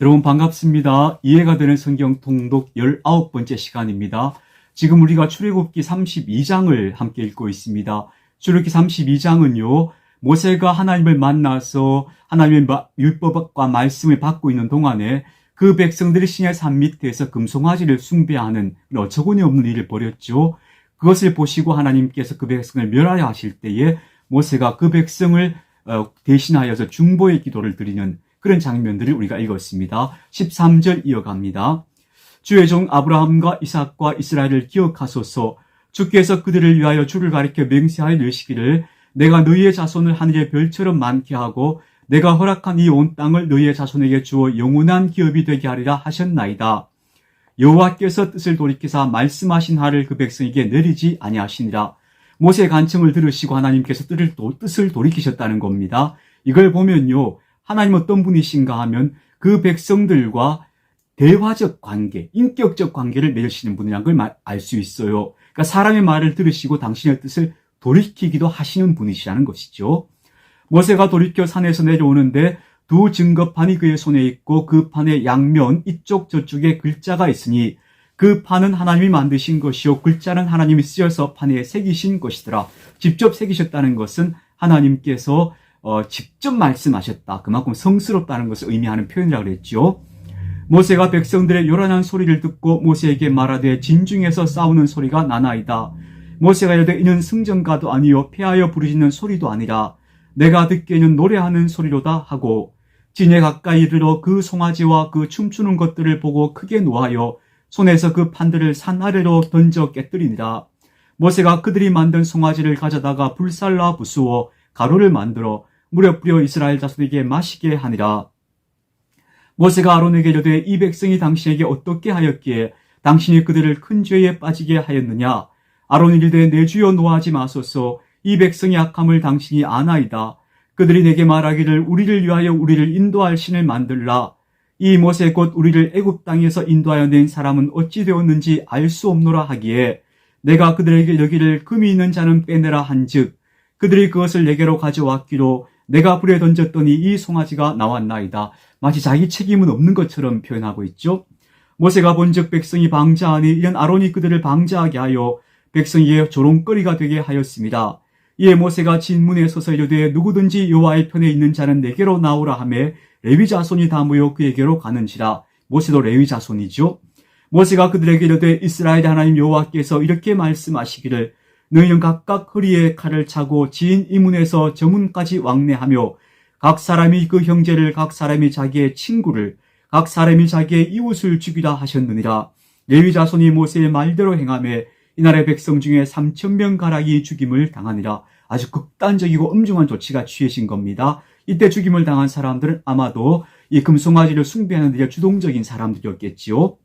여러분 반갑습니다. 이해가 되는 성경 통독 19번째 시간입니다. 지금 우리가 출애굽기 32장을 함께 읽고 있습니다. 출애굽기 32장은요. 모세가 하나님을 만나서 하나님의 마- 율법과 말씀을 받고 있는 동안에 그 백성들이 신의 산 밑에서 금송아지를 숭배하는 어처구니 없는 일을 벌였죠. 그것을 보시고 하나님께서 그 백성을 멸하려 하실 때에 모세가 그 백성을 어, 대신하여서 중보의 기도를 드리는 그런 장면들을 우리가 읽었습니다. 13절 이어갑니다. 주의 종 아브라함과 이삭과 이스라엘을 기억하소서 주께서 그들을 위하여 주를 가리켜 맹세하여 이르시기를 내가 너희의 자손을 하늘의 별처럼 많게 하고 내가 허락한 이 온 땅을 너희의 자손에게 주어 영원한 기업이 되게 하리라 하셨나이다. 여호와께서 뜻을 돌이키사 말씀하신 하를 그 백성에게 내리지 아니하시니라. 모세의 간청을 들으시고 하나님께서 뜻을 돌이키셨다는 겁니다. 이걸 보면요. 하나님 어떤 분이신가 하면 그 백성들과 대화적 관계, 인격적 관계를 맺으시는 분이라는 걸알 수 있어요. 그러니까 사람의 말을 들으시고 당신의 뜻을 돌이키기도 하시는 분이시라는 것이죠. 모세가 돌이켜 산에서 내려오는데 두 증거판이 그의 손에 있고 그 판의 양면 이쪽 저쪽에 글자가 있으니 그 판은 하나님이 만드신 것이요 글자는 하나님이 쓰여서 판에 새기신 것이더라. 직접 새기셨다는 것은 하나님께서 어, 직접 말씀하셨다. 그만큼 성스럽다는 것을 의미하는 표현이라고 그랬죠. 모세가 백성들의 요란한 소리를 듣고 모세에게 말하되 진중에서 싸우는 소리가 나나이다. 모세가 이르되 이는 승전가도 아니요 패하여 부르짖는 소리도 아니라 내가 듣기에는 노래하는 소리로다 하고 진에 가까이 이르러 그 송아지와 그 춤추는 것들을 보고 크게 노하여 손에서 그 판들을 산 아래로 던져 깨뜨리니라. 모세가 그들이 만든 송아지를 가져다가 불살라 부수어 가루를 만들어 물에 뿌려 이스라엘 자손에게 마시게 하니라. 모세가 아론에게 이르되 이 백성이 당신에게 어떻게 하였기에 당신이 그들을 큰 죄에 빠지게 하였느냐? 아론이 이르되 내 주여 노하지 마소서 이 백성의 악함을 당신이 아나이다. 그들이 내게 말하기를 우리를 위하여 우리를 인도할 신을 만들라. 이 모세 곧 우리를 애굽 땅에서 인도하여 낸 사람은 어찌 되었는지 알 수 없노라 하기에 내가 그들에게 여기를 금이 있는 자는 빼내라 한즉 그들이 그것을 내게로 가져왔기로 내가 불에 던졌더니 이 송아지가 나왔나이다. 마치 자기 책임은 없는 것처럼 표현하고 있죠. 모세가 본즉 백성이 방자하니 이런 아론이 그들을 방자하게 하여 백성에게 조롱거리가 되게 하였습니다. 이에 모세가 진문에 서서 이르되 누구든지 여호와의 편에 있는 자는 내게로 나오라 하매 레위 자손이 다 모여 그에게로 가는지라 모세도 레위 자손이죠. 모세가 그들에게 이르되 이스라엘 하나님 여호와께서 이렇게 말씀하시기를 너희는 각각 허리에 칼을 차고 지인 이문에서 저문까지 왕래하며 각 사람이 그 형제를 각 사람이 자기의 친구를 각 사람이 자기의 이웃을 죽이라 하셨느니라 레위 자손이 모세의 말대로 행하며 이날의 백성 중에 3천 명 가량이 죽임을 당하니라 아주 극단적이고 엄중한 조치가 취해진 겁니다. 이때 죽임을 당한 사람들은 아마도 이 금송아지를 숭배하는 데 주동적인 사람들이었겠지요.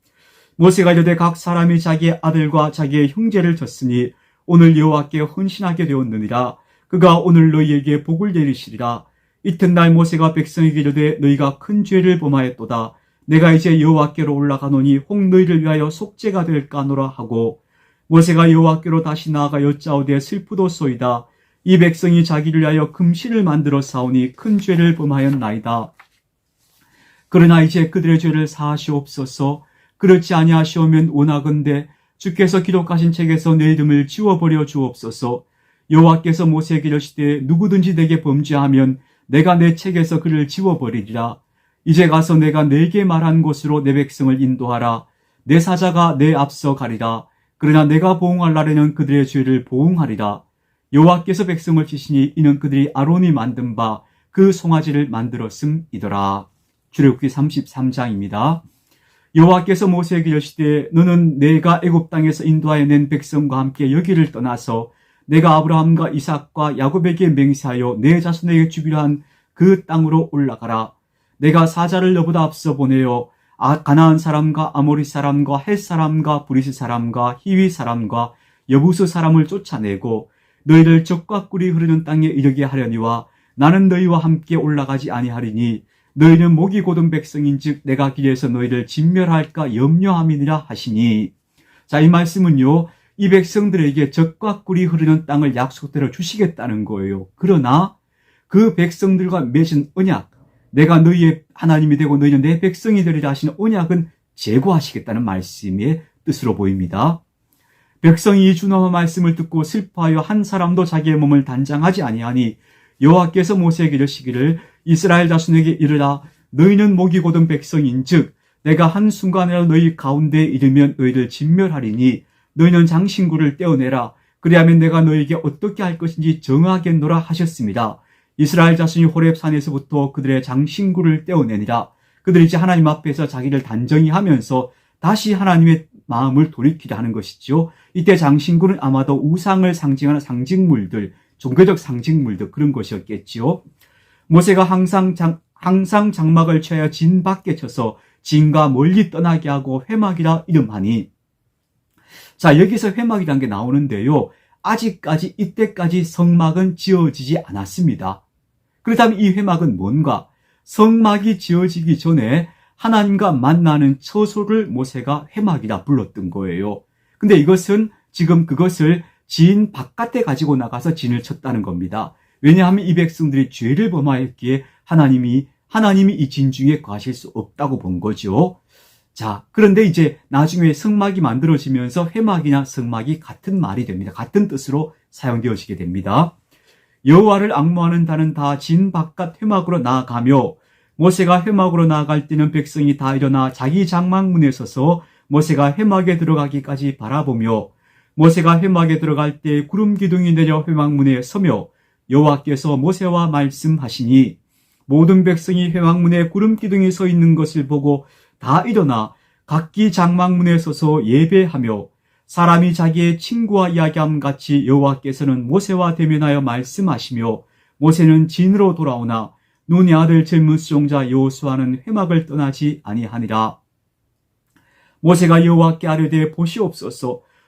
모세가 이르되 각 사람이 자기의 아들과 자기의 형제를 졌으니 오늘 여호와께 헌신하게 되었느니라. 그가 오늘 너희에게 복을 내리시리라. 이튿날 모세가 백성에게 이르되 너희가 큰 죄를 범하였도다. 내가 이제 여호와께로 올라가노니 혹 너희를 위하여 속죄가 될까 하노라 하고 모세가 여호와께로 다시 나아가 여짜오되 슬프도소이다. 이 백성이 자기를 위하여 금신을 만들어 싸우니 큰 죄를 범하였나이다. 그러나 이제 그들의 죄를 사하시옵소서. 그렇지 아니하시오면 원하건대 주께서 기록하신 책에서 내 이름을 지워버려 주옵소서. 여호와께서 모세에게 이르시되 누구든지 내게 범죄하면 내가 내 책에서 그를 지워버리리라. 이제 가서 내가 내게 말한 곳으로 내 백성을 인도하라. 내 사자가 내 앞서 가리라. 그러나 내가 보응할 날에는 그들의 죄를 보응하리라. 여호와께서 백성을 치시니 이는 그들이 아론이 만든 바 그 송아지를 만들었음이더라. 출애굽기 33장입니다. 여호와께서 모세에게 이르시되 너는 내가 애굽 땅에서 인도하여 낸 백성과 함께 여기를 떠나서 내가 아브라함과 이삭과 야곱에게 맹세하여 내 자손에게 주기로 한 그 땅으로 올라가라. 내가 사자를 너보다 앞서 보내어 아, 가나안 사람과 아모리 사람과 헷 사람과 브리스 사람과 히위 사람과 여부스 사람을 쫓아내고 너희를 적과 꿀이 흐르는 땅에 이르게 하려니와 나는 너희와 함께 올라가지 아니하리니 너희는 목이 곧은 백성인즉 내가 길에서 너희를 진멸할까 염려함이니라 하시니 자 이 말씀은요 이 백성들에게 적과 꿀이 흐르는 땅을 약속대로 주시겠다는 거예요 그러나 그 백성들과 맺은 언약 내가 너희의 하나님이 되고 너희는 내 백성이 되리라 하시는 언약은 제거하시겠다는 말씀의 뜻으로 보입니다. 백성이 이 준화와 말씀을 듣고 슬퍼하여 한 사람도 자기의 몸을 단장하지 아니하니 여호와께서 모세에게 이르시기를 이스라엘 자손에게 이르라 너희는 목이 곧은 백성인즉 내가 한 순간이라도 너희 가운데에 이르면 너희를 진멸하리니 너희는 장신구를 떼어내라 그리하면 내가 너희에게 어떻게 할 것인지 정하겠노라 하셨습니다. 이스라엘 자손이 호렙산에서부터 그들의 장신구를 떼어내니라 그들이 이제 하나님 앞에서 자기를 단정히 하면서 다시 하나님의 마음을 돌이키려 하는 것이지요. 이때 장신구는 아마도 우상을 상징하는 상징물들, 종교적 상징물들 그런 것이었겠지요. 모세가 항상 장, 항상 장막을 쳐야 진 밖에 쳐서 진과 멀리 떠나게 하고 회막이라 이름하니 자 여기서 회막이라는 게 나오는데요. 아직까지 이때까지 성막은 지어지지 않았습니다. 그렇다면 이 회막은 뭔가? 성막이 지어지기 전에 하나님과 만나는 처소를 모세가 회막이라 불렀던 거예요. 근데 이것은 지금 그것을 진 바깥에 가지고 나가서 진을 쳤다는 겁니다. 왜냐하면 이 백성들이 죄를 범하였기에 하나님이 하나님이 이 진 중에 거하실 수 없다고 본 거죠. 자, 그런데 이제 나중에 성막이 만들어지면서 회막이나 성막이 같은 말이 됩니다. 같은 뜻으로 사용되어지게 됩니다. 여호와를 악모하는 자는 다 진 바깥 회막으로 나아가며 모세가 회막으로 나아갈 때는 백성이 다 일어나 자기 장막문에 서서 모세가 회막에 들어가기까지 바라보며 모세가 회막에 들어갈 때 구름 기둥이 내려 회막문에 서며 여호와께서 모세와 말씀하시니 모든 백성이 회막문에 구름 기둥이 서 있는 것을 보고 다 일어나 각기 장막문에 서서 예배하며 사람이 자기의 친구와 이야기함 같이 여호와께서는 모세와 대면하여 말씀하시며 모세는 진으로 돌아오나 눈의 아들 젊은 수종자 여호수아는 회막을 떠나지 아니하니라. 모세가 여호와께 아뢰되 보시옵소서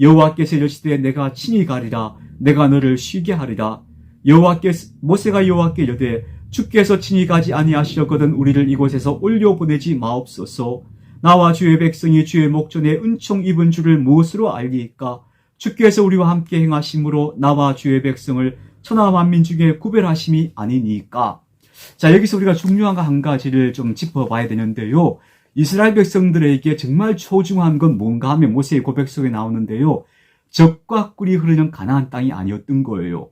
여호와께서 이르시되 내가 친히 가리라. 내가 너를 쉬게 하리라. 여호와께서 모세가 여호와께 이르되 주께서 친히 가지 아니하시려거든 우리를 이곳에서 올려 보내지 마옵소서. 나와 주의 백성이 주의 목전에 은총 입은 줄을 무엇으로 알리까? 주께서 우리와 함께 행하심으로 나와 주의 백성을 천하 만민 중에 구별하심이 아니니까? 자, 여기서 우리가 중요한 한 가지를 좀 짚어봐야 되는데요. 이스라엘 백성들에게 정말 소중한 건 뭔가 하면 모세의 고백 속에 나오는데요. 적과 꿀이 흐르는 가나안 땅이 아니었던 거예요.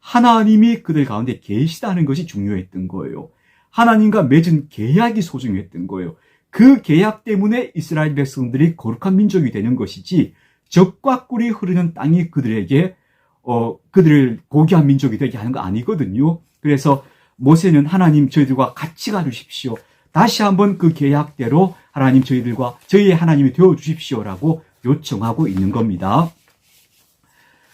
하나님이 그들 가운데 계시다는 것이 중요했던 거예요. 하나님과 맺은 계약이 소중했던 거예요. 그 계약 때문에 이스라엘 백성들이 거룩한 민족이 되는 것이지 적과 꿀이 흐르는 땅이 그들에게 어 그들을 고귀한 민족이 되게 하는 거 아니거든요. 그래서 모세는 하나님 저희들과 같이 가주십시오. 다시 한번 그 계약대로 하나님 저희들과 저희의 하나님이 되어 주십시오라고 요청하고 있는 겁니다.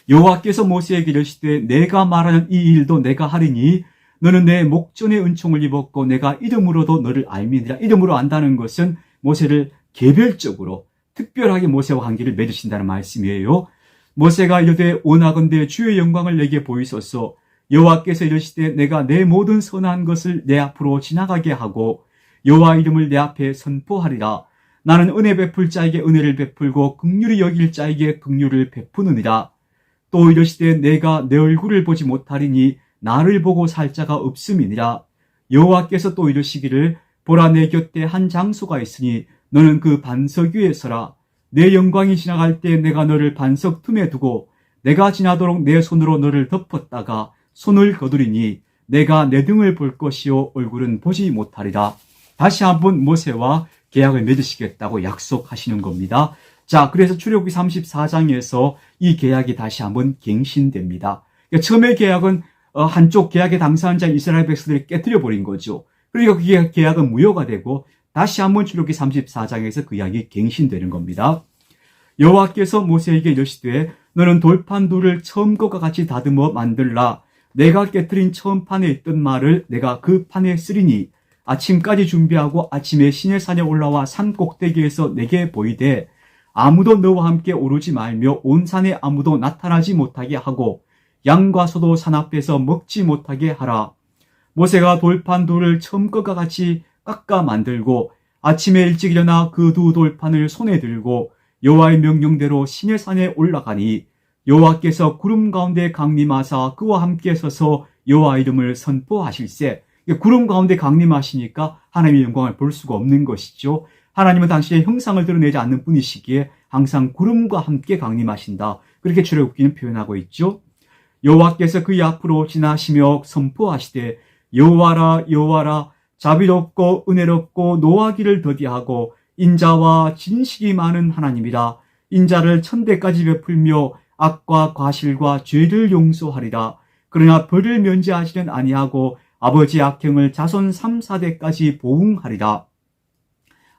여호와께서 모세에게 이르시되 내가 말하는 이 일도 내가 하리니 너는 내 목전에 은총을 입었고 내가 이름으로도 너를 알미니라. 이름으로 안다는 것은 모세를 개별적으로 특별하게 모세와 관계를 맺으신다는 말씀이에요. 모세가 이르되 오나건대 주의 영광을 내게 보이소서 여호와께서 이르시되 내가 내 모든 선한 것을 내 앞으로 지나가게 하고 여호와 이름을 내 앞에 선포하리라. 나는 은혜 베풀 자에게 은혜를 베풀고 극률이 여길 자에게 극률을 베푸느니라. 또 이르시되 내가 내 얼굴을 보지 못하리니 나를 보고 살 자가 없음이니라. 여호와께서 또 이르시기를 보라 내 곁에 한 장소가 있으니 너는 그 반석 위에 서라. 내 영광이 지나갈 때 내가 너를 반석 틈에 두고 내가 지나도록 내 손으로 너를 덮었다가 손을 거두리니 내가 내 등을 볼 것이요 얼굴은 보지 못하리라. 다시 한번 모세와 계약을 맺으시겠다고 약속하시는 겁니다. 자, 그래서 출애굽기 34장에서 이 계약이 다시 한번 갱신됩니다. 그러니까 처음의 계약은 어, 한쪽 계약의 당사자 이스라엘 백성들이 깨뜨려 버린 거죠. 그러니까 그 계약은 무효가 되고 다시 한번 출애굽기 34장에서 그 이야기 갱신되는 겁니다. 여호와께서 모세에게 이르시되 너는 돌판 둘을 처음 것과 같이 다듬어 만들라 내가 깨뜨린 처음 판에 있던 말을 내가 그 판에 쓰리니 아침까지 준비하고 아침에 시내산에 올라와 산 꼭대기에서 내게 보이되 아무도 너와 함께 오르지 말며 온 산에 아무도 나타나지 못하게 하고 양과 소도 산 앞에서 먹지 못하게 하라. 모세가 돌판 둘을 처음것과 같이 깎아 만들고 아침에 일찍 일어나 그 두 돌판을 손에 들고 여호와의 명령대로 시내산에 올라가니 여호와께서 구름 가운데 강림하사 그와 함께 서서 여호와 이름을 선포하실세 구름 가운데 강림하시니까 하나님의 영광을 볼 수가 없는 것이죠. 하나님은 당신의 형상을 드러내지 않는 분이시기에 항상 구름과 함께 강림하신다. 그렇게 출애굽기는 표현하고 있죠. 여호와께서 그의 앞으로 지나시며 선포하시되 여호와라 여호와라 자비롭고 은혜롭고 노하기를 더디하고 인자와 진실이 많은 하나님이라 인자를 천대까지 베풀며 악과 과실과 죄를 용서하리라 그러나 벌을 면제하시는 아니하고 아버지 악행을 자손 3, 4대까지 보응하리라.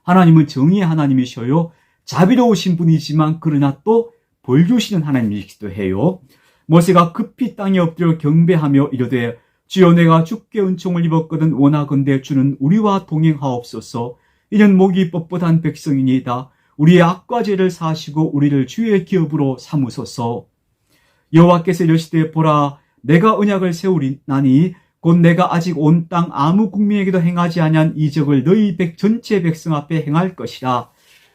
하나님은 정의의 하나님이셔요. 자비로우신 분이지만 그러나 또 벌 주시는 하나님이시기도 해요. 모세가 급히 땅에 엎드려 경배하며 이르되 주여 내가 죽게 은총을 입었거든 원하건대 주는 우리와 동행하옵소서. 이는 목이 뻣뻣한 백성이니이다. 우리의 악과 죄를 사시고 우리를 주의 기업으로 삼으소서. 여호와께서 이르시되 보라 내가 언약을 세우리나니 곧 내가 아직 온 땅 아무 국민에게도 행하지 아니한 이적을 너희 백 전체 백성 앞에 행할 것이라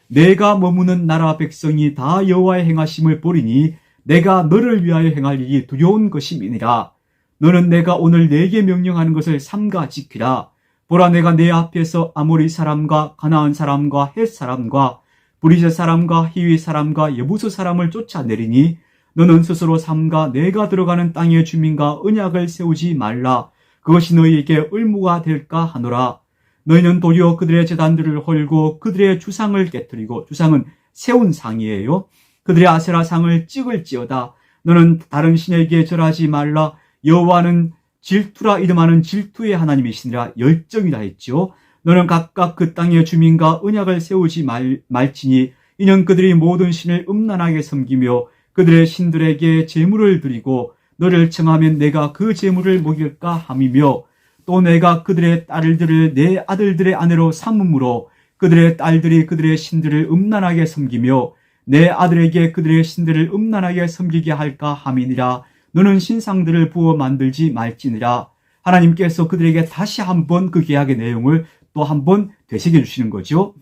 내가 머무는 나라 백성이 다 여호와의 행하심을 보리니 내가 너를 위하여 행할 일이 두려운 것임이니라. 너는 내가 오늘 내게 명령하는 것을 삼가 지키라. 보라 내가 내 앞에서 아모리 사람과 가나안 사람과 헷 사람과 브리제 사람과 히위 사람과 여부수 사람을 쫓아내리니 너는 스스로 삼가 내가 들어가는 땅의 주민과 언약을 세우지 말라. 그것이 너희에게 의무가 될까 하노라. 너희는 도리어 그들의 재단들을 헐고 그들의 주상을 깨뜨리고 주상은 세운 상이에요. 그들의 아세라 상을 찍을지어다. 너는 다른 신에게 절하지 말라. 여호와는 질투라 이름하는 질투의 하나님이시니라 열정이라 했지요. 너는 각각 그 땅의 주민과 언약을 세우지 말, 말지니 이는 그들이 모든 신을 음란하게 섬기며 그들의 신들에게 제물을 드리고 너를 청하면 내가 그 제물을 먹일까 함이며 또 내가 그들의 딸들을 내 아들들의 아내로 삼음으로 그들의 딸들이 그들의 신들을 음란하게 섬기며 내 아들에게 그들의 신들을 음란하게 섬기게 할까 함이니라 너는 신상들을 부어 만들지 말지니라 하나님께서 그들에게 다시 한번 그 계약의 내용을 또 한번 되새겨 주시는 거죠.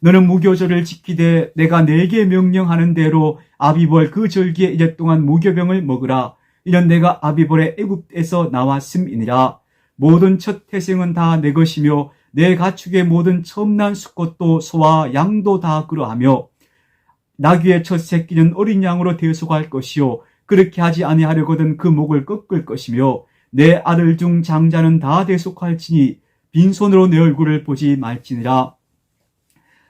너는 무교절을 지키되 내가 내게 명령하는 대로 아비벌 그 절기에 이래 동안 무교병을 먹으라. 이런 내가 아비벌의 애굽에서 나왔음이니라. 모든 첫 태생은 다 내 것이며 내 가축의 모든 처음 난 수컷도 소와 양도 다 그러하며 나귀의 첫 새끼는 어린 양으로 대속할 것이요 그렇게 하지 아니하려거든 그 목을 꺾을 것이며 내 아들 중 장자는 다 대속할지니 빈손으로 내 얼굴을 보지 말지니라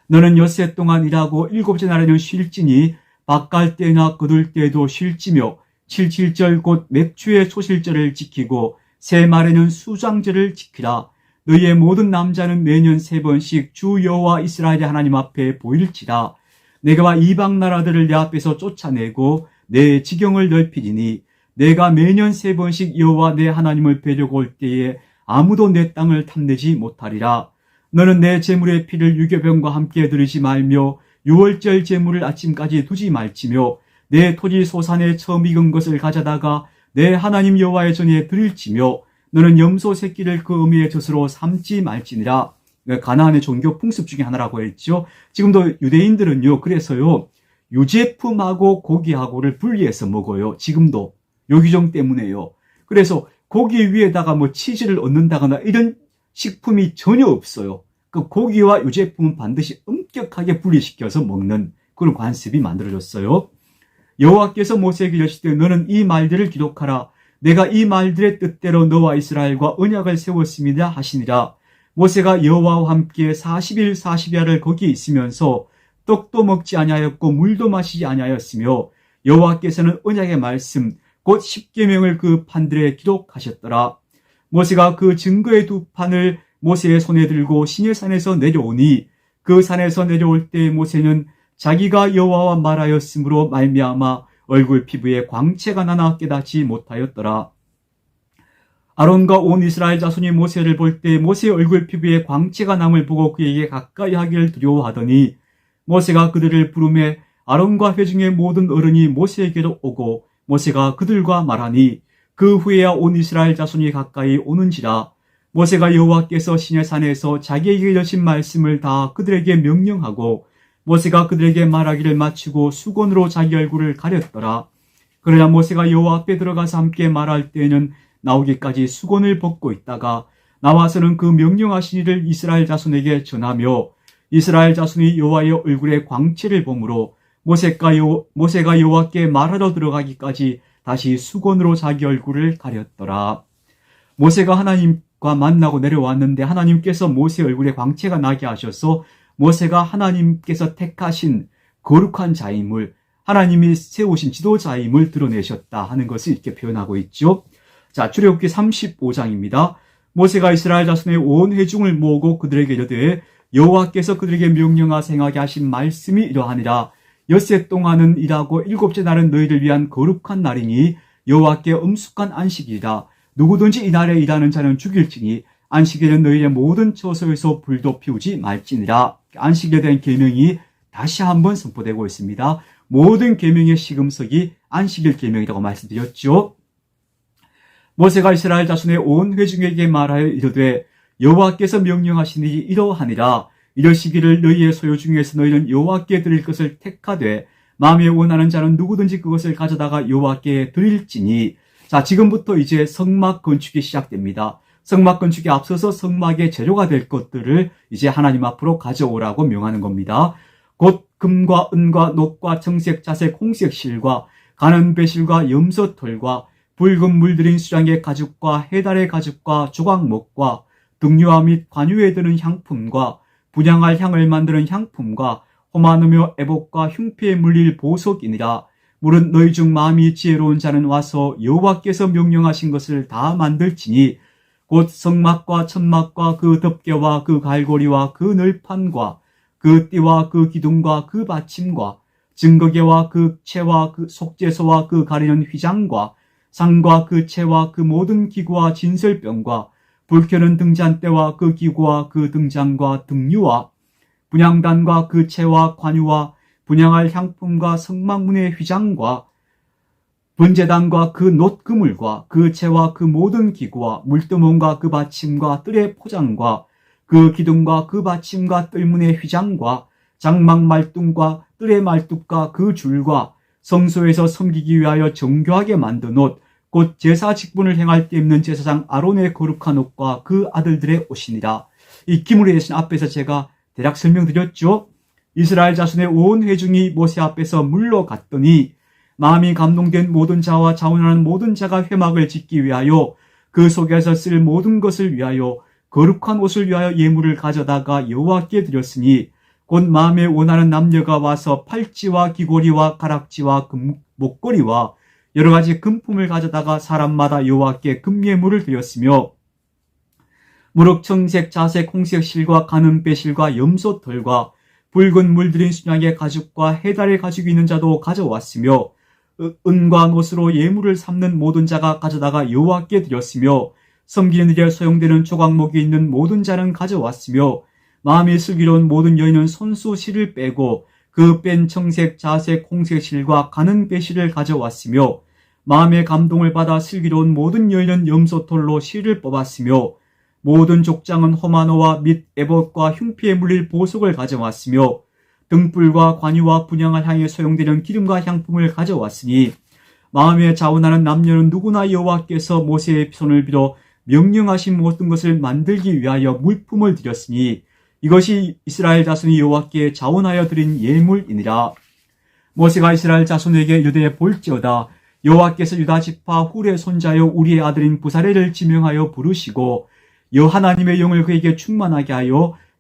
너는 엿새 동안 일하고 일곱째 날에는 쉴지니 바깔 때나 거둘 때도 쉴지며 칠칠절 곧 맥주의 소실절을 지키고 새 말에는 수장절을 지키라 너희의 모든 남자는 매년 세 번씩 주 여호와 이스라엘의 하나님 앞에 보일지라 내가 이방 나라들을 내 앞에서 쫓아내고 내 지경을 넓히리니 내가 매년 세 번씩 여호와 내 하나님을 뵈려고 올 때에 아무도 내 땅을 탐내지 못하리라. 너는 내 재물의 피를 유교병과 함께 들이지 말며 유월절 재물을 아침까지 두지 말지며 내 토지 소산에 처음 익은 것을 가져다가 내 하나님 여호와의 전에 드릴지며 너는 염소 새끼를 그 의미의 젖으로 삼지 말지니라. 가나안의 종교 풍습 중에 하나라고 했죠. 지금도 유대인들은요. 그래서요. 유제품하고 고기하고를 분리해서 먹어요. 지금도 요기종 때문에요. 그래서 고기 위에다가 뭐 치즈를 얹는다거나 이런 식품이 전혀 없어요. 그 고기와 유제품은 반드시 엄격하게 분리시켜서 먹는 그런 관습이 만들어졌어요. 여호와께서 모세에게 이르시되 너는 이 말들을 기록하라. 내가 이 말들의 뜻대로 너와 이스라엘과 언약을 세웠습니다 하시니라. 모세가 여호와와 함께 40일 40야를 거기에 있으면서 떡도 먹지 아니하였고 물도 마시지 아니하였으며 여호와께서는 언약의 말씀 곧 십계명을 그 판들에 기록하셨더라. 모세가 그 증거의 두 판을 모세의 손에 들고 시내산에서 내려오니 그 산에서 내려올 때 모세는 자기가 여호와와 말하였으므로 말미암아 얼굴 피부에 광채가 나나 깨닫지 못하였더라. 아론과 온 이스라엘 자손이 모세를 볼 때 모세의 얼굴 피부에 광채가 남을 보고 그에게 가까이 하기를 두려워하더니 모세가 그들을 부르매 아론과 회중의 모든 어른이 모세에게로 오고 모세가 그들과 말하니 그 후에야 온 이스라엘 자손이 가까이 오는지라 모세가 여호와께서 시내 산에서 자기에게 여신 말씀을 다 그들에게 명령하고 모세가 그들에게 말하기를 마치고 수건으로 자기 얼굴을 가렸더라. 그러나 모세가 여호와 앞에 들어가서 함께 말할 때에는 나오기까지 수건을 벗고 있다가 나와서는 그 명령하신 일을 이스라엘 자손에게 전하며 이스라엘 자손이 여호와의 얼굴에 광채를 보므로 모세가, 여, 모세가 여호와께 말하러 들어가기까지 다시 수건으로 자기 얼굴을 가렸더라. 모세가 하나님과 만나고 내려왔는데 하나님께서 모세 얼굴에 광채가 나게 하셔서 모세가 하나님께서 택하신 거룩한 자임을 하나님이 세우신 지도자임을 드러내셨다 하는 것을 이렇게 표현하고 있죠. 자, 출애굽기 35장입니다. 모세가 이스라엘 자손의 온 회중을 모으고 그들에게 이르되 여호와께서 그들에게 명령하사 행하게 하신 말씀이 이러하니라. 엿새 동안은 일하고 일곱째 날은 너희를 위한 거룩한 날이니 여호와께 엄숙한 안식이라. 누구든지 이 날에 일하는 자는 죽일지니 안식일은 너희의 모든 처소에서 불도 피우지 말지니라. 안식일에 대한 계명이 다시 한번 선포되고 있습니다. 모든 계명의 시금석이 안식일 계명이라고 말씀드렸죠. 모세가 이스라엘 자손의 온 회중에게 말하여 이르되 여호와께서 명령하시니 이러하니라 이러시기를 너희의 소유 중에서 너희는 여호와께 드릴 것을 택하되 마음에 원하는 자는 누구든지 그것을 가져다가 여호와께 드릴지니 자 지금부터 이제 성막 건축이 시작됩니다. 성막 건축에 앞서서 성막의 재료가 될 것들을 이제 하나님 앞으로 가져오라고 명하는 겁니다. 곧 금과 은과 녹과 청색, 자색, 홍색 실과 가는 배실과 염소 털과 붉은 물들인 수량의 가죽과 해달의 가죽과 조각목과 등유화 및 관유에 드는 향품과 분양할 향을 만드는 향품과 호마누며 애복과 흉피에 물릴 보석이니라. 물은 너희 중 마음이 지혜로운 자는 와서 여호와께서 명령하신 것을 다 만들지니 곧 성막과 천막과 그 덮개와 그 갈고리와 그 널판과 그 띠와 그 기둥과 그 받침과 증거계와 그 채와 그 속죄소와 그 가리는 휘장과 상과 그 채와 그 모든 기구와 진설병과 불켜는 등잔대와 그 기구와 그 등장과 등유와 분양단과 그 채와 관유와 분양할 향품과 성막문의 휘장과 번제단과 그 놋그물과 그 채와 그 모든 기구와 물두멍과 그 받침과 뜰의 포장과 그 기둥과 그 받침과 뜰문의 휘장과 장막 말뚱과 뜰의 말뚝과 그 줄과 성소에서 섬기기 위하여 정교하게 만든 옷, 곧 제사 직분을 행할 때 입는 제사장 아론의 거룩한 옷과 그 아들들의 옷이니라. 이 기물의 대신 앞에서 제가 대략 설명드렸죠. 이스라엘 자손의 온 회중이 모세 앞에서 물러갔더니 마음이 감동된 모든 자와 자원하는 모든 자가 회막을 짓기 위하여 그 속에서 쓸 모든 것을 위하여 거룩한 옷을 위하여 예물을 가져다가 여호와께 드렸으니 곧 마음에 원하는 남녀가 와서 팔찌와 귀고리와 가락지와 금, 목걸이와 여러 가지 금품을 가져다가 사람마다 여호와께 금예물을 드렸으며 무럭 청색, 자색, 홍색 실과 가는 배실과 염소 털과 붉은 물들인 순양의 가죽과 해달의 가죽이 있는 자도 가져왔으며 은과 노스로 예물을 삼는 모든 자가 가져다가 여호와께 드렸으며 섬기는 일에 소용되는 조각목이 있는 모든 자는 가져왔으며 마음이 슬기로운 모든 여인은 손수 실을 빼고 그 뺀 청색, 자색, 홍색 실과 가는 배실을 가져왔으며 마음의 감동을 받아 슬기로운 모든 여인은 염소털로 실을 뽑았으며 모든 족장은 호마노와 및 에봇과 흉피에 물릴 보석을 가져왔으며 등불과 관유와 분양할 향에 소용되는 기름과 향품을 가져왔으니 마음에 자원하는 남녀는 누구나 여호와께서 모세의 손을 빌어 명령하신 모든 것을 만들기 위하여 물품을 드렸으니 이것이 이스라엘 자손이 여호와께 자원하여 드린 예물이니라. 모세가 이스라엘 자손에게 유대에 볼지어다 여호와께서 유다 지파 훌의 손자여 우리의 아들인 부사레를 지명하여 부르시고 여 하나님의 영을 그에게 충만하게 하여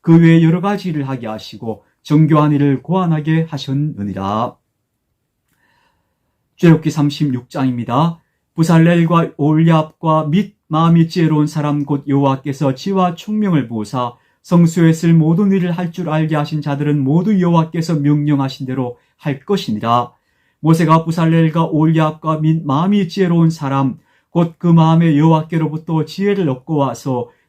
그외 여러 가지 일을 하게 하시고 정교한 일을 고안하게 하셨느니라. 죄롭기 36장입니다. 부살렐과 올리압과 및 마음이 지혜로운 사람 곧 여호와께서 지와 총명을 보사 성수에 쓸 모든 일을 할 줄 알게 하신 자들은 모두 여호와께서 명령하신 대로 할 것이니라. 모세가 부살렐과 올리압과 및 마음이 지혜로운 사람 곧 그 마음에 여호와께로부터 지혜를 얻고 와서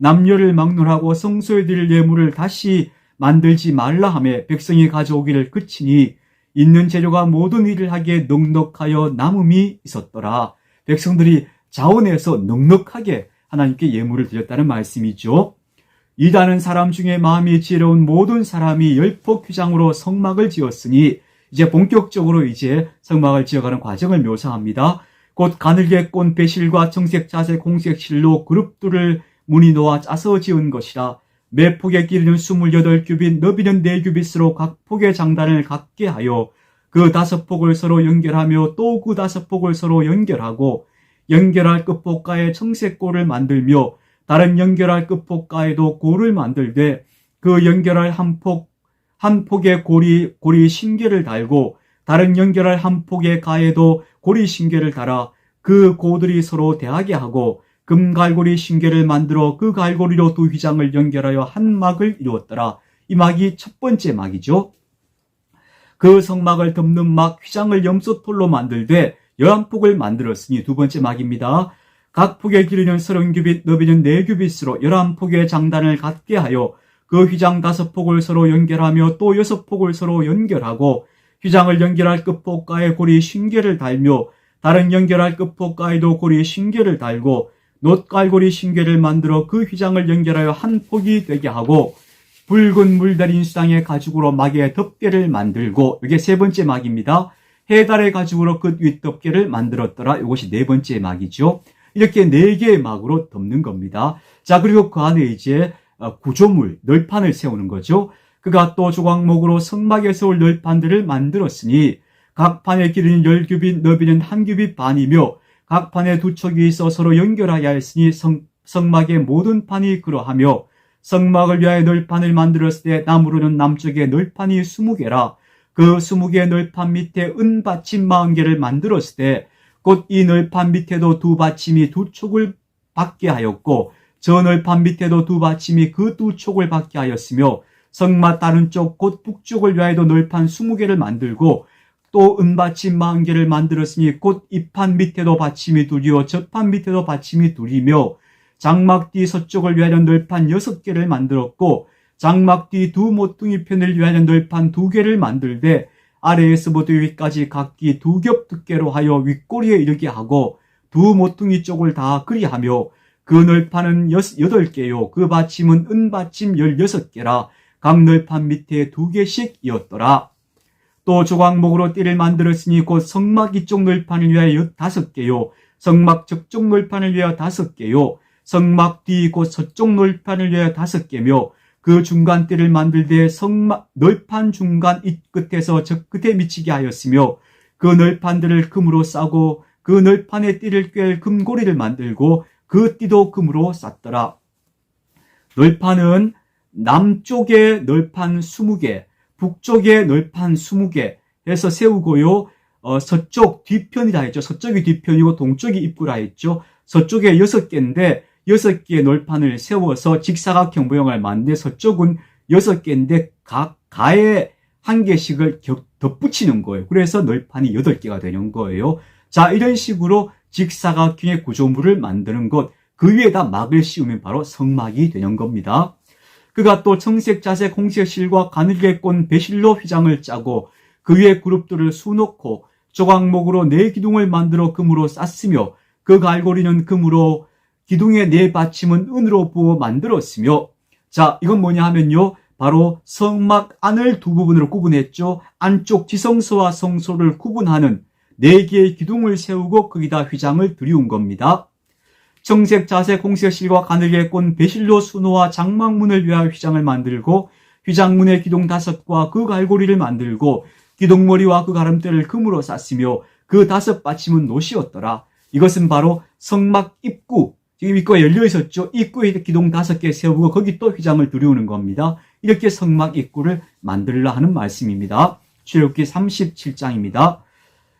남녀를 막론하고 성소에 드릴 예물을 다시 만들지 말라 하며 백성이 가져오기를 그치니 있는 재료가 모든 일을 하기에 넉넉하여 남음이 있었더라. 백성들이 자원해서 넉넉하게 하나님께 예물을 드렸다는 말씀이죠. 이다는 사람 중에 마음이 지혜로운 모든 사람이 열폭 휘장으로 성막을 지었으니 이제 본격적으로 이제 성막을 지어가는 과정을 묘사합니다. 곧 가늘게 꼰 배실과 정색 자색 공색 실로 그룹들을 문이 놓아 짜서 지은 것이라 매 폭의 길이는 28규빗 너비는 4규빗으로 각 폭의 장단을 갖게 하여 그 다섯 폭을 서로 연결하며 또 그 다섯 폭을 서로 연결하고 연결할 끝폭가에 청색골을 만들며 다른 연결할 끝폭가에도 골을 만들되 그 연결할 한 폭, 한 폭의 고리, 고리 신계를 달고 다른 연결할 한 폭의 가에도 고리 신계를 달아 그 고들이 서로 대하게 하고 금갈고리 신계를 만들어 그 갈고리로 두 휘장을 연결하여 한 막을 이루었더라. 이 막이 첫 번째 막이죠. 그 성막을 덮는 막 휘장을 염소털로 만들되 열한 폭을 만들었으니 두 번째 막입니다. 각 폭의 길이는 서른 규빗, 너비는 네 규빗으로 열한 폭의 장단을 갖게 하여 그 휘장 다섯 폭을 서로 연결하며 또 여섯 폭을 서로 연결하고 휘장을 연결할 끝폭가에 고리 신계를 달며 다른 연결할 끝폭가에도 고리 신계를 달고 놋갈고리 신계를 만들어 그 휘장을 연결하여 한 폭이 되게 하고 붉은 물달인 수당의 가죽으로 막의 덮개를 만들고 이게 세 번째 막입니다. 해달의 가죽으로 끝 윗덮개를 만들었더라. 이것이 네 번째 막이죠. 이렇게 네 개의 막으로 덮는 겁니다. 자 그리고 그 안에 이제 어, 구조물 널판을 세우는 거죠. 그가 또 조각목으로 성막에 세울 널판들을 만들었으니 각 판의 길이는 열 규빗, 너비는 한 규빗 반이며 각 판에 두 척이 있어 서로 연결하여 했으니 성, 성막의 모든 판이 그러하며 성막을 위하여 널판을 만들었을 때 나무로는 남쪽에 널판이 스무 개라 그 스무 개의 널판 밑에 은 받침 마흔 개를 만들었을 때 곧 이 널판 밑에도 두 받침이 두 촉을 받게 하였고 저 널판 밑에도 두 받침이 그 두 촉을 받게 하였으며 성막 다른 쪽 곧 북쪽을 위하여도 널판 스무 개를 만들고 또 은받침 마흔 개를 만들었으니 곧이판 밑에도 받침이 둘이요 저판 밑에도 받침이 둘이며 장막 뒤 서쪽을 위하여 널판 여섯 개를 만들었고 장막 뒤 두 모퉁이 편을 위하여 널판 두 개를 만들되 아래에서부터 위까지 각기 두 겹 두께로 하여 윗꼬리에 이르게 하고 두 모퉁이 쪽을 다 그리하며 그 널판은 여덟 개요 그 받침은 은받침 열여섯 개라 각 널판 밑에 두 개씩이었더라. 또 조각목으로 띠를 만들었으니 곧 성막 이쪽 널판을 위하여 다섯 개요 성막 저쪽 널판을 위하여 다섯 개요 성막 뒤 곧 서쪽 널판을 위하여 다섯 개며 그 중간 띠를 만들되 성막 널판 중간 이 끝에서 저 끝에 미치게 하였으며 그 널판들을 금으로 싸고 그 널판의 띠를 꿰 금고리를 만들고 그 띠도 금으로 쌌더라. 널판은 남쪽에 널판 20개, 북쪽에 널판 20개 해서 세우고요. 어, 서쪽 뒤편이라 했죠. 서쪽이 뒤편이고 동쪽이 입구라 했죠. 서쪽에 6개인데 여섯 개의 널판을 세워서 직사각형 모형을 만드는데 서쪽은 여섯 개인데 각 가에 한 개씩을 덧붙이는 거예요. 그래서 널판이 여덟 개가 되는 거예요. 자, 이런 식으로 직사각형의 구조물을 만드는 것, 그 위에다 막을 씌우면 바로 성막이 되는 겁니다. 그가 또 청색, 자색, 홍색 실과 가늘게 꼰 배실로 휘장을 짜고 그 위에 그룹들을 수놓고 조각목으로 네 기둥을 만들어 금으로 쌌으며 그 갈고리는 금으로 기둥의 네 받침은 은으로 부어 만들었으며 자, 이건 뭐냐 하면요. 바로 성막 안을 두 부분으로 구분했죠. 안쪽 지성소와 성소를 구분하는 네 개의 기둥을 세우고 거기다 휘장을 들이운 겁니다. 정색, 자색, 공색, 실과 가늘게 꼰 배실로 수노와 장막문을 위하여 휘장을 만들고 휘장문의 기둥 다섯과 그 갈고리를 만들고 기둥머리와 그 가름대를 금으로 쌌으며 그 다섯 받침은 노시였더라. 이것은 바로 성막 입구, 지금 입구가 열려 있었죠. 입구에 기둥 다섯 개 세우고 거기 또 휘장을 들여오는 겁니다. 이렇게 성막 입구를 만들라 하는 말씀입니다. 출애굽기 37장입니다.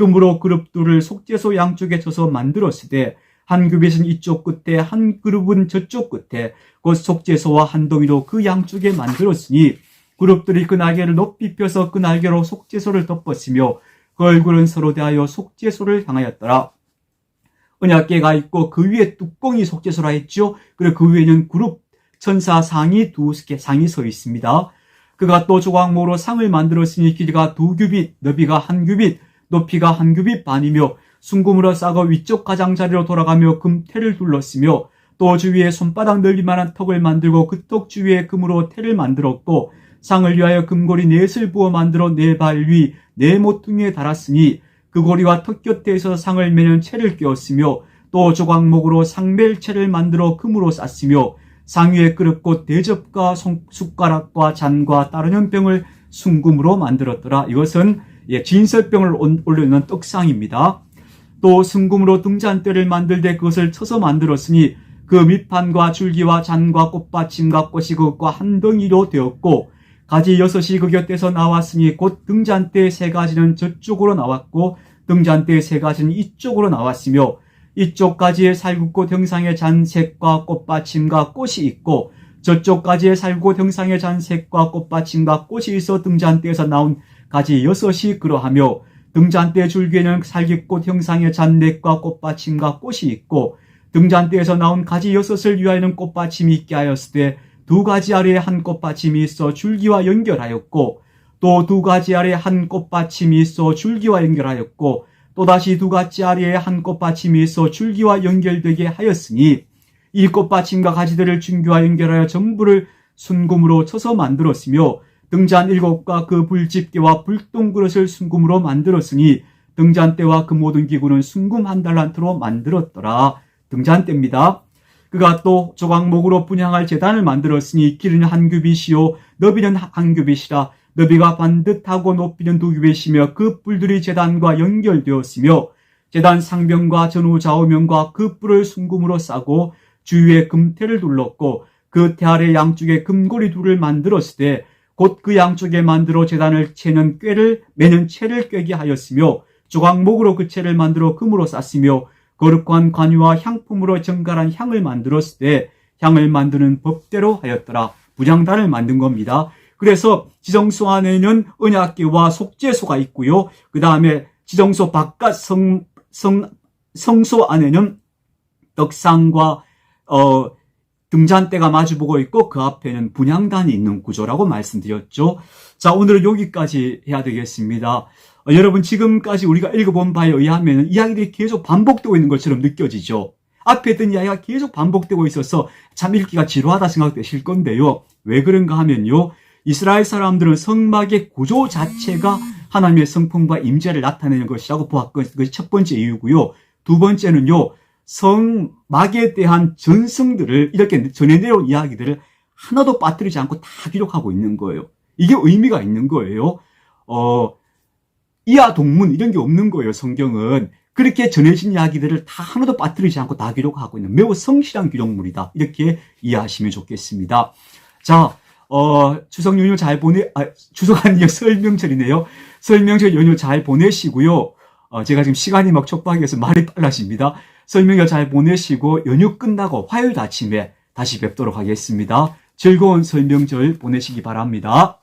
금으로 그룹 둘을 속죄소 양쪽에 쳐서 만들었으되 한 규빗은 이쪽 끝에 한 그룹은 저쪽 끝에 곧 속죄소와 한 동이로 그 양쪽에 만들었으니 그룹들이 그 날개를 높이 펴서 그 날개로 속죄소를 덮었으며 그 얼굴은 서로 대하여 속죄소를 향하였더라. 언약계가 있고 그 위에 뚜껑이 속죄소라 했죠. 그리고 그 위에는 그룹 천사 상이 두개 상이 서 있습니다. 그가 또 조각목으로 상을 만들었으니 길이가 두 규빗, 너비가 한 규빗, 높이가 한 규빗 반이며 순금으로 싸고 위쪽 가장자리로 돌아가며 금태를 둘렀으며 또 주위에 손바닥 넓이만한 턱을 만들고 그 턱 주위에 금으로 태를 만들었고 상을 위하여 금고리 넷을 부어 만들어 네 발 위 네 모퉁이에 달았으니 그 고리와 턱 곁에서 상을 매는 채를 끼웠으며 또 조각목으로 상멜채를 만들어 금으로 쌌으며 상 위에 그릇고 대접과 숟가락과 잔과 따르는 병을 순금으로 만들었더라. 이것은 예, 진설병을 올려놓는 떡상입니다. 또 순금으로 등잔대를 만들되 그것을 쳐서 만들었으니 그 밑판과 줄기와 잔과 꽃받침과 꽃이 그것과 한 덩이로 되었고 가지 여섯이 그 곁에서 나왔으니 곧 등잔대 세 가지는 저쪽으로 나왔고 등잔대 세 가지는 이쪽으로 나왔으며 이쪽 가지에 살구꽃 형상의 잔색과 꽃받침과 꽃이 있고 저쪽 가지에 살구꽃 형상의 잔색과 꽃받침과 꽃이 있어 등잔대에서 나온 가지 여섯이 그러하며 등잔대 줄기에는 살기꽃 형상의 잔넥과 꽃받침과 꽃이 있고 등잔대에서 나온 가지 여섯을 위하여는 꽃받침이 있게 하였으되 두 가지 아래에 한 꽃받침이 있어 줄기와 연결하였고 또 두 가지 아래에 한 꽃받침이 있어 줄기와 연결하였고 또다시 두 가지 아래에 한 꽃받침이 있어 줄기와 연결되게 하였으니 이 꽃받침과 가지들을 줄기와 연결하여 전부를 순금으로 쳐서 만들었으며 등잔 일곱과 그 불집게와 불똥 그릇을 순금으로 만들었으니 등잔대와 그 모든 기구는 순금 한 달란트로 만들었더라. 등잔대입니다. 그가 또 조각목으로 분양할 재단을 만들었으니 길이는 한 규빗이요 너비는 한 규빗이라 너비가 반듯하고 높이는 두 규빗이며 그 뿔들이 재단과 연결되었으며 재단 상병과 전후 좌우면과 그 뿔을 순금으로 싸고 주위에 금태를 둘렀고 그 태 아래 양쪽에 금고리 둘을 만들었을 때 곧 그 양쪽에 만들어 재단을 채는 꾀를 매는 채를 꿰게 하였으며 조각목으로 그 채를 만들어 금으로 쌌으며 거룩한 관유와 향품으로 정갈한 향을 만들었을 때 향을 만드는 법대로 하였더라. 부장단을 만든 겁니다. 그래서 지정소 안에는 언약계와 속죄소가 있고요. 그 다음에 지정소 바깥 성, 성, 성소 안에는 떡상과 어, 등잔대가 마주보고 있고 그 앞에는 분향단이 있는 구조라고 말씀드렸죠. 자, 오늘은 여기까지 해야 되겠습니다. 어, 여러분 지금까지 우리가 읽어본 바에 의하면 이야기들이 계속 반복되고 있는 것처럼 느껴지죠. 앞에 있던 이야기가 계속 반복되고 있어서 참 읽기가 지루하다 생각되실 건데요. 왜 그런가 하면요. 이스라엘 사람들은 성막의 구조 자체가 하나님의 성품과 임재를 나타내는 것이라고 보았건 그것이 첫 번째 이유고요. 두 번째는요. 성막에 대한 전승들을 이렇게 전해내려온 이야기들을 하나도 빠뜨리지 않고 다 기록하고 있는 거예요. 이게 의미가 있는 거예요. 어, 이하 동문 이런 게 없는 거예요. 성경은 그렇게 전해진 이야기들을 다 하나도 빠뜨리지 않고 다 기록하고 있는 매우 성실한 기록물이다. 이렇게 이해하시면 좋겠습니다. 자, 어, 추석 연휴 잘 보내, 아, 추석 아니요 설명절이네요. 설명절 연휴 잘 보내시고요. 어, 제가 지금 시간이 막 촉박해서 말이 빨라집니다. 설명절 잘 보내시고 연휴 끝나고 화요일 아침에 다시 뵙도록 하겠습니다. 즐거운 설명절 보내시기 바랍니다.